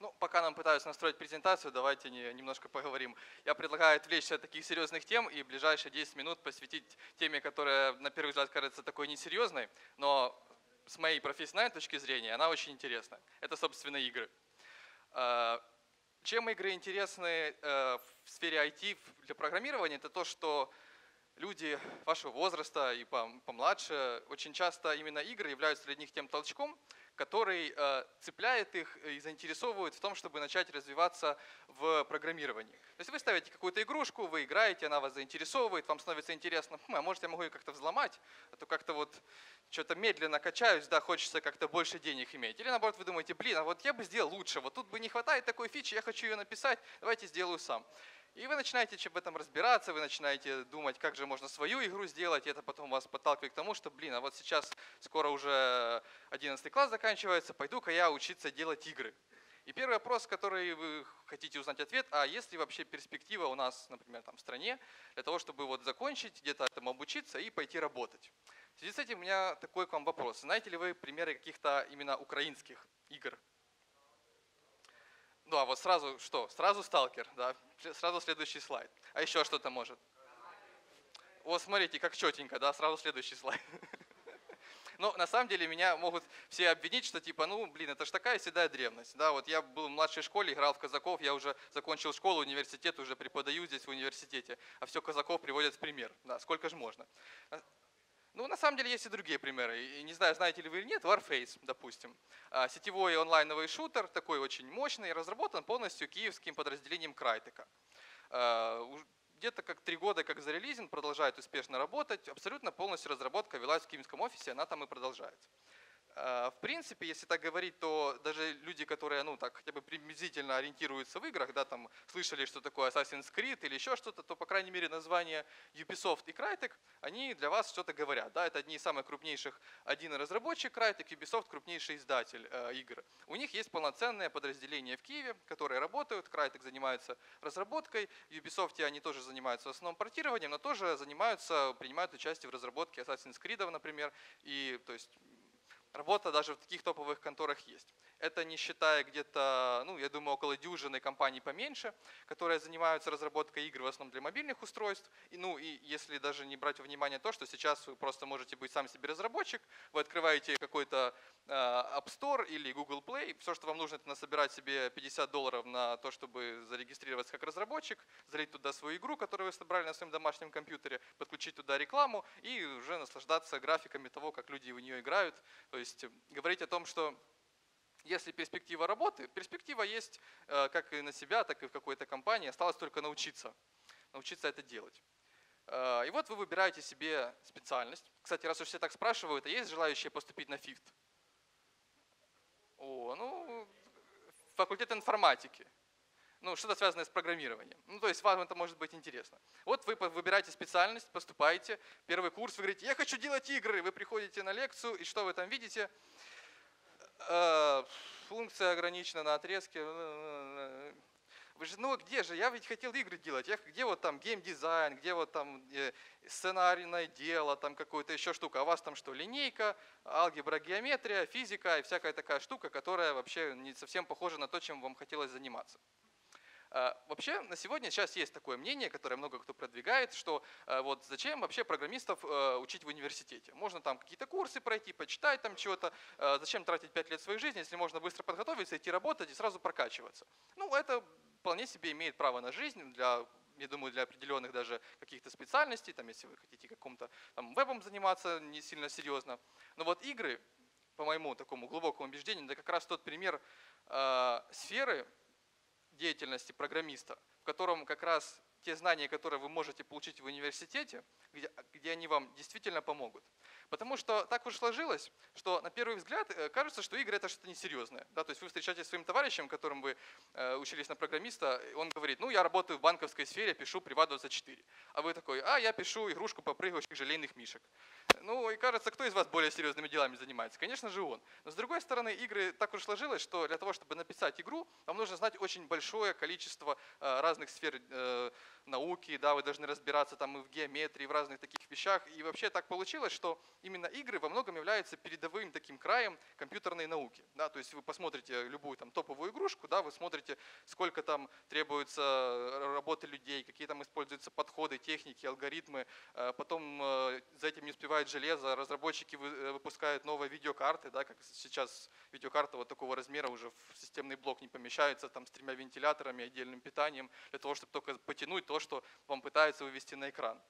Ну, пока нам пытаются настроить презентацию, давайте не, немножко поговорим. Я предлагаю отвлечься от таких серьезных тем и ближайшие 10 минут посвятить теме, которая на первый взгляд кажется такой несерьезной, но с моей профессиональной точки зрения она очень интересна. Это, собственно, игры. А, чем игры интересны э, в сфере IT для программирования, это то, что люди вашего возраста и помладше, очень часто именно игры являются для них тем толчком, который э, цепляет их и заинтересовывает в том, чтобы начать развиваться в программировании. То есть вы ставите какую-то игрушку, вы играете, она вас заинтересовывает, вам становится интересно, хм, а может я могу ее как-то взломать, а то как-то вот что-то медленно качаюсь, да, хочется как-то больше денег иметь. Или наоборот вы думаете, блин, а вот я бы сделал лучше, вот тут бы не хватает такой фичи, я хочу ее написать, давайте сделаю сам. И вы начинаете в этом разбираться, вы начинаете думать, как же можно свою игру сделать, и это потом вас подталкивает к тому, что, блин, а вот сейчас скоро уже 11 класс заканчивается, пойду-ка я учиться делать игры. И первый вопрос, который вы хотите узнать ответ, а есть ли вообще перспектива у нас, например, там, в стране, для того, чтобы вот закончить, где-то этому обучиться и пойти работать. В связи с этим у меня такой к вам вопрос. Знаете ли вы примеры каких-то именно украинских игр? Ну а вот сразу что? Сразу сталкер, да? Сразу следующий слайд. А еще что-то может? Вот смотрите, как четенько, да? Сразу следующий слайд. Но на самом деле меня могут все обвинить, что типа, ну, блин, это ж такая седая древность. Да, вот я был в младшей школе, играл в казаков, я уже закончил школу, университет, уже преподаю здесь в университете, а все казаков приводят в пример. Да, сколько же можно? Ну, на самом деле есть и другие примеры. И не знаю, знаете ли вы или нет, Warface, допустим. А, сетевой онлайновый шутер, такой очень мощный, разработан полностью киевским подразделением Крайтека. А, где-то как три года как зарелизен, продолжает успешно работать. Абсолютно полностью разработка велась в киевском офисе, она там и продолжается. А, в принципе, если так говорить, то даже люди, которые, ну, так, хотя бы приблизительно ориентируются в играх, да, там, слышали, что такое Assassin's Creed или еще что-то, то, по крайней мере, название Ubisoft и Crytek, они для вас что-то говорят, да, это одни из самых крупнейших, один разработчик Crytek, Ubisoft крупнейший издатель э, игр. У них есть полноценное подразделение в Киеве, которые работают, Crytek занимается разработкой, Ubisoft они тоже занимаются в основном портированием, но тоже занимаются, принимают участие в разработке Assassin's Creed, например, и, то есть, Работа даже в таких топовых конторах есть. Это не считая где-то, ну, я думаю, около дюжины компаний поменьше, которые занимаются разработкой игр в основном для мобильных устройств. И, ну, и если даже не брать во внимание то, что сейчас вы просто можете быть сам себе разработчик, вы открываете какой-то э, App Store или Google Play, все, что вам нужно, это насобирать себе 50 долларов на то, чтобы зарегистрироваться как разработчик, залить туда свою игру, которую вы собрали на своем домашнем компьютере, подключить туда рекламу и уже наслаждаться графиками того, как люди в нее играют. То есть говорить о том, что если перспектива работы, перспектива есть э, как и на себя, так и в какой-то компании, осталось только научиться, научиться это делать. Э, и вот вы выбираете себе специальность. Кстати, раз уж все так спрашивают, а есть желающие поступить на ФИФТ? О, ну, факультет информатики. Ну, что-то связанное с программированием. Ну, то есть вам это может быть интересно. Вот вы выбираете специальность, поступаете, первый курс, вы говорите, я хочу делать игры. Вы приходите на лекцию, и что вы там видите? Э, функция ограничена на отрезке. Вы же, ну где же, я ведь хотел игры делать, я, где вот там геймдизайн, где вот там э, сценарийное дело, там какая-то еще штука, а у вас там что, линейка, алгебра, геометрия, физика и всякая такая штука, которая вообще не совсем похожа на то, чем вам хотелось заниматься. А, вообще на сегодня сейчас есть такое мнение, которое много кто продвигает, что а, вот зачем вообще программистов а, учить в университете? Можно там какие-то курсы пройти, почитать там чего-то, зачем тратить 5 лет своей жизни, если можно быстро подготовиться, идти работать и сразу прокачиваться. Ну, это вполне себе имеет право на жизнь для я думаю, для определенных даже каких-то специальностей, там, если вы хотите каком-то там, вебом заниматься не сильно серьезно. Но вот игры, по моему такому глубокому убеждению, это как раз тот пример э, сферы, деятельности программиста, в котором как раз те знания, которые вы можете получить в университете, где, где они вам действительно помогут. Потому что так уж сложилось, что на первый взгляд э, кажется, что игры это что-то несерьезное. Да? То есть вы встречаетесь с своим товарищем, которым вы э, учились на программиста, и он говорит, ну я работаю в банковской сфере, пишу Privat24. А вы такой, а я пишу игрушку по желейных мишек. Ну и кажется, кто из вас более серьезными делами занимается? Конечно же он. Но с другой стороны, игры так уж сложилось, что для того, чтобы написать игру, вам нужно знать очень большое количество э, разных сфер науки, да, вы должны разбираться там и в геометрии, в разных таких вещах. И вообще так получилось, что именно игры во многом являются передовым таким краем компьютерной науки. Да? То есть вы посмотрите любую там топовую игрушку, да, вы смотрите, сколько там требуется работы людей, какие там используются подходы, техники, алгоритмы. Э, потом э, за этим не успевает железо, разработчики выпускают новые видеокарты, да, как сейчас видеокарта вот такого размера уже в системный блок не помещается, там с тремя вентиляторами, отдельным питанием, для того, чтобы только потянуть то, что вам пытаются вывести на экран.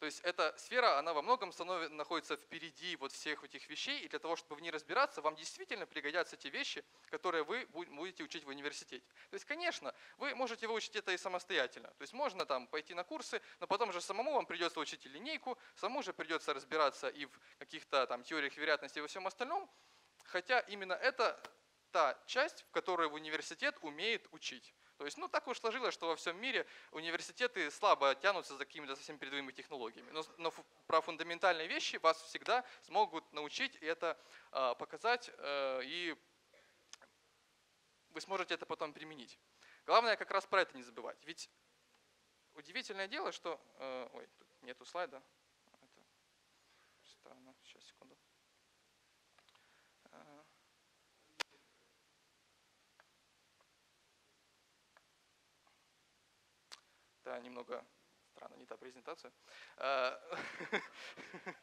То есть эта сфера, она во многом становится, находится впереди вот всех этих вещей, и для того, чтобы в ней разбираться, вам действительно пригодятся те вещи, которые вы будете учить в университете. То есть, конечно, вы можете выучить это и самостоятельно. То есть можно там пойти на курсы, но потом же самому вам придется учить и линейку, самому же придется разбираться и в каких-то там теориях вероятности и во всем остальном. Хотя именно это та часть, в которой университет умеет учить. То есть, ну, так уж сложилось, что во всем мире университеты слабо тянутся за какими-то совсем передовыми технологиями. Но, но про фундаментальные вещи вас всегда смогут научить это э, показать, э, и вы сможете это потом применить. Главное как раз про это не забывать. Ведь удивительное дело, что... Э, ой, тут нету слайда. Это странно. Сейчас, секунду. Немного странно, не та презентация. Э,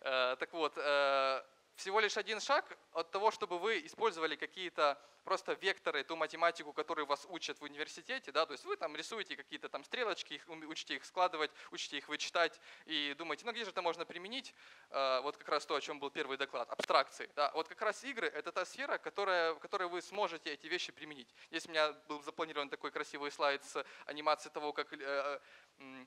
э, так вот, э, всего лишь один шаг от того, чтобы вы использовали какие-то просто векторы, ту математику, которую вас учат в университете, да, то есть вы там рисуете какие-то там стрелочки, учите их складывать, учите их вычитать и думаете, ну где же это можно применить, а, вот как раз то, о чем был первый доклад, абстракции. Да, вот как раз игры – это та сфера, которая, в которой вы сможете эти вещи применить. Здесь у меня был запланирован такой красивый слайд с анимацией того, как э,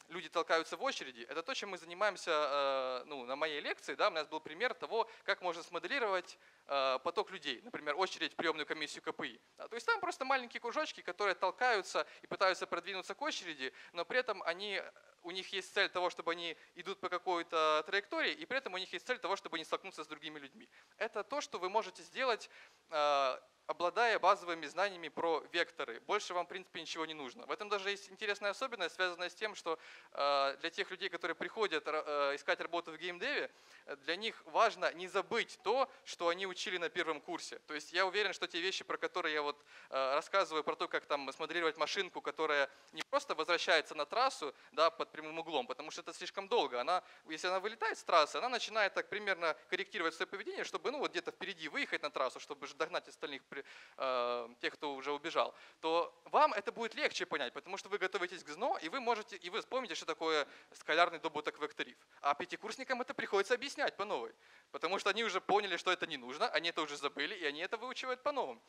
люди толкаются в очереди. Это то, чем мы занимаемся э, ну, на моей лекции. Да, у нас был пример того, как можно смоделировать Э, поток людей, например, очередь в приемную комиссию КПИ. То есть там просто маленькие кружочки, которые толкаются и пытаются продвинуться к очереди, но при этом они, у них есть цель того, чтобы они идут по какой-то траектории, и при этом у них есть цель того, чтобы не столкнуться с другими людьми. Это то, что вы можете сделать э, обладая базовыми знаниями про векторы. Больше вам, в принципе, ничего не нужно. В этом даже есть интересная особенность, связанная с тем, что э, для тех людей, которые приходят э, искать работу в геймдеве, для них важно не забыть то, что они учили на первом курсе. То есть я уверен, что те вещи, про которые я вот э, рассказываю, про то, как там смоделировать машинку, которая не просто возвращается на трассу да, под прямым углом, потому что это слишком долго. Она, если она вылетает с трассы, она начинает так примерно корректировать свое поведение, чтобы ну, вот где-то впереди выехать на трассу, чтобы догнать остальных э, тех, кто уже убежал, то вам это будет легче понять, потому что вы готовитесь к ЗНО, и вы можете, и вы вспомните, что такое скалярный добуток векторив. А пятикурсникам это приходится объяснять по новой, потому что они уже поняли, что это не нужно, они это уже забыли, и они это выучивают по-новому.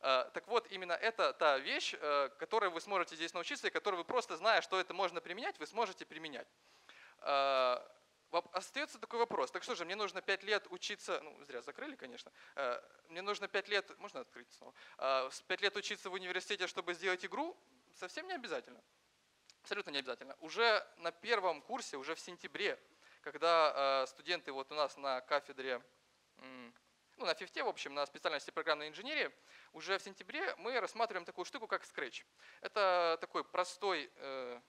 Э, так вот, именно это та вещь, э, которой вы сможете здесь научиться, и которую вы просто зная, что это можно применять, вы сможете применять. Остается такой вопрос. Так что же, мне нужно 5 лет учиться, ну, зря закрыли, конечно. Э, мне нужно 5 лет, можно открыть снова, 5 э, лет учиться в университете, чтобы сделать игру? Совсем не обязательно. Абсолютно не обязательно. Уже на первом курсе, уже в сентябре, когда э, студенты вот у нас на кафедре, ну, на фифте, в общем, на специальности программной инженерии, уже в сентябре мы рассматриваем такую штуку, как Scratch. Это такой простой Э,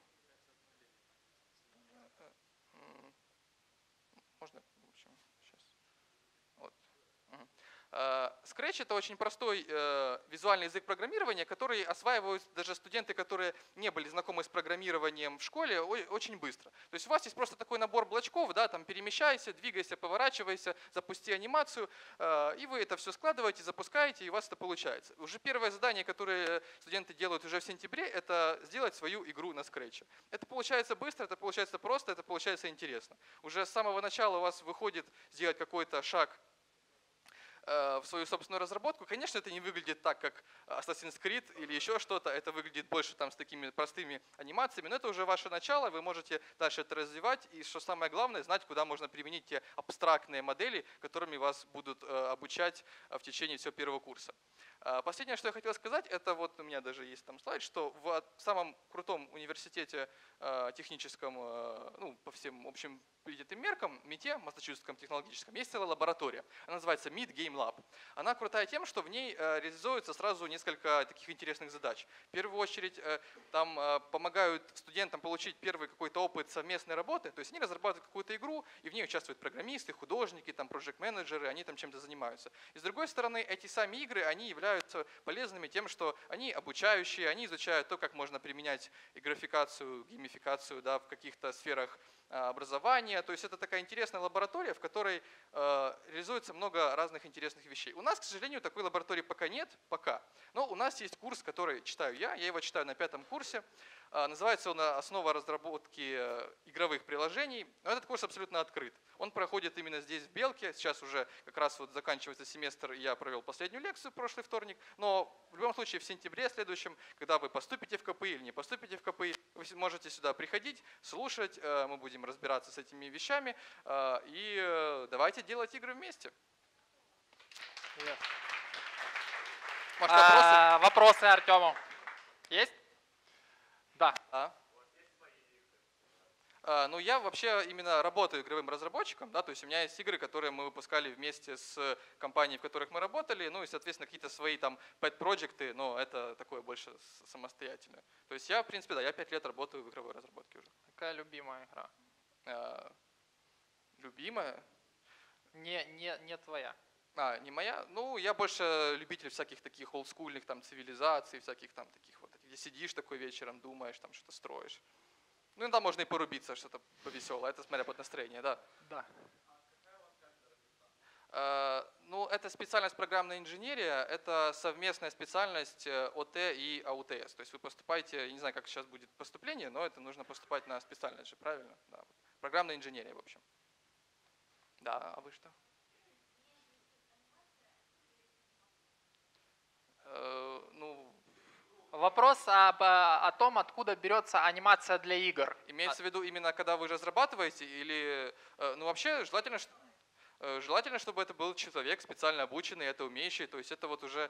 Scratch это очень простой э, визуальный язык программирования, который осваивают даже студенты, которые не были знакомы с программированием в школе, очень быстро. То есть у вас есть просто такой набор блочков, да, там перемещайся, двигайся, поворачивайся, запусти анимацию, э, и вы это все складываете, запускаете, и у вас это получается. Уже первое задание, которое студенты делают уже в сентябре, это сделать свою игру на Scratch. Это получается быстро, это получается просто, это получается интересно. Уже с самого начала у вас выходит сделать какой-то шаг Э, в свою собственную разработку, конечно, это не выглядит так, как Assassin's Creed или еще что-то, это выглядит больше там с такими простыми анимациями, но это уже ваше начало, вы можете дальше это развивать, и что самое главное, знать, куда можно применить те абстрактные модели, которыми вас будут э, обучать э, в течение всего первого курса. Последнее, что я хотел сказать, это вот у меня даже есть там слайд, что в самом крутом университете техническом, ну, по всем общим принятым меркам, МИТе, Массачусетском технологическом, есть целая лаборатория. Она называется MIT Game Lab. Она крутая тем, что в ней реализуется сразу несколько таких интересных задач. В первую очередь э, там помогают студентам получить первый какой-то опыт совместной работы, то есть они разрабатывают какую-то игру, и в ней участвуют программисты, художники, там, проект-менеджеры, они там чем-то занимаются. И с другой стороны, эти сами игры, они являются полезными тем, что они обучающие, они изучают то, как можно применять и графикацию, геймификацию да, в каких-то сферах образования. То есть это такая интересная лаборатория, в которой э, реализуется много разных интересных вещей. У нас, к сожалению, такой лаборатории пока нет, пока. Но у нас есть курс, который читаю я, я его читаю на пятом курсе. А, называется он «Основа разработки э, игровых приложений». Но этот курс абсолютно открыт. Он проходит именно здесь, в Белке. Сейчас уже как раз вот заканчивается семестр, я провел последнюю лекцию прошлый вторник. Но в любом случае в сентябре следующем, когда вы поступите в КПИ или не поступите в КПИ, вы можете сюда приходить, слушать, э, мы будем разбираться с этими вещами. Э, и давайте делать игры вместе. Может, вопросы? А, вопросы Артему? Есть? Да. А? А, ну, я вообще именно работаю игровым разработчиком, да, то есть у меня есть игры, которые мы выпускали вместе с компанией, в которых мы работали, ну и, соответственно, какие-то свои там pet-проекты, но это такое больше самостоятельное. То есть я, в принципе, да, я пять лет работаю в игровой разработке уже. Какая любимая игра? А, любимая? Не, не, не твоя. А, не моя? Ну, я больше любитель всяких таких олдскульных там цивилизаций, всяких там таких вот, где сидишь такой вечером, думаешь, там что-то строишь. Ну, иногда можно и порубиться, что-то повеселое, это смотря под настроение, да. Да. Uh, ну, это специальность программная инженерия, это совместная специальность э, ОТ и АУТС. То есть вы поступаете, я не знаю, как сейчас будет поступление, но это нужно поступать на специальность же, правильно? Да. Программная инженерия, в общем. Да, а вы что? Э, ну, Вопрос об, э, о том, откуда берется анимация для игр. Имеется в виду именно, когда вы разрабатываете, или, э, ну вообще желательно, желательно, чтобы это был человек специально обученный, это умеющий, то есть это вот уже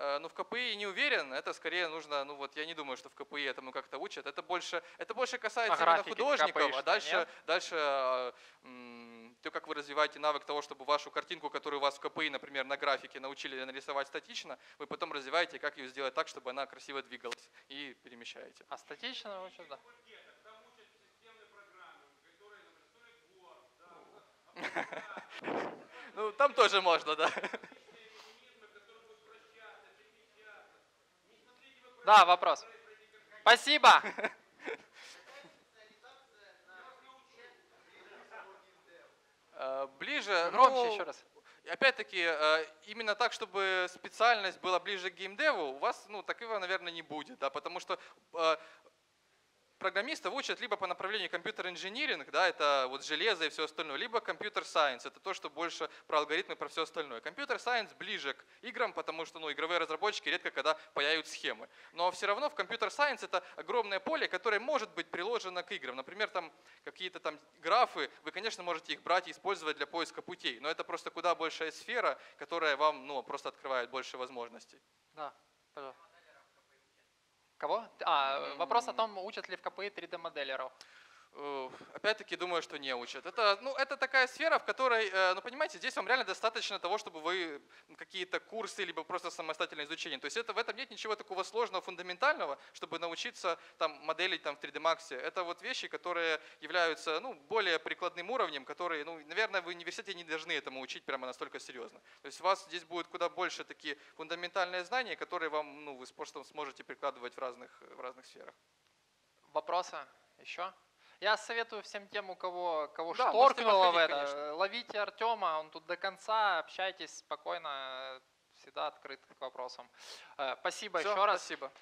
Э, ну, в КПИ не уверен, это скорее нужно, ну вот я не думаю, что в КПИ этому как-то учат. Это больше, это больше касается а именно художников, а дальше, нет? дальше то, как вы развиваете навык того, чтобы вашу картинку, которую у вас в КПИ, например, на графике научили нарисовать статично, вы потом развиваете, как ее сделать так, чтобы она красиво двигалась и перемещаете. А статично учат, да. Ну, там тоже можно, да. Да, вопрос. Спасибо. ближе. Громче ну, еще раз. Опять-таки, э, именно так, чтобы специальность была ближе к геймдеву, у вас, ну, такого, наверное, не будет, да, потому что э, программистов учат либо по направлению компьютер-инжиниринг, да, это вот железо и все остальное, либо компьютер-сайенс, это то, что больше про алгоритмы, про все остальное. Компьютер-сайенс ближе к играм, потому что ну, игровые разработчики редко когда паяют схемы. Но все равно в компьютер-сайенс это огромное поле, которое может быть приложено к играм. Например, там какие-то там графы, вы, конечно, можете их брать и использовать для поиска путей, но это просто куда большая сфера, которая вам ну, просто открывает больше возможностей. Да, пожалуйста. Кого? А, вопрос о том, учат ли в КПИ 3D-моделеров. Э, опять-таки думаю, что не учат. Это, ну, это такая сфера, в которой, э, ну понимаете, здесь вам реально достаточно того, чтобы вы какие-то курсы, либо просто самостоятельное изучение. То есть это, в этом нет ничего такого сложного, фундаментального, чтобы научиться там, моделить там, в 3D Max. Это вот вещи, которые являются ну, более прикладным уровнем, которые, ну, наверное, в университете не должны этому учить прямо настолько серьезно. То есть у вас здесь будет куда больше такие фундаментальные знания, которые вам, ну, вы просто сможете прикладывать в разных, в разных сферах. Вопросы еще? Я советую всем тем, у кого, кого да, шторкнуло в это, конечно. ловите Артема, он тут до конца, общайтесь спокойно, всегда открыт к вопросам. Э, спасибо Все, еще раз. Спасибо.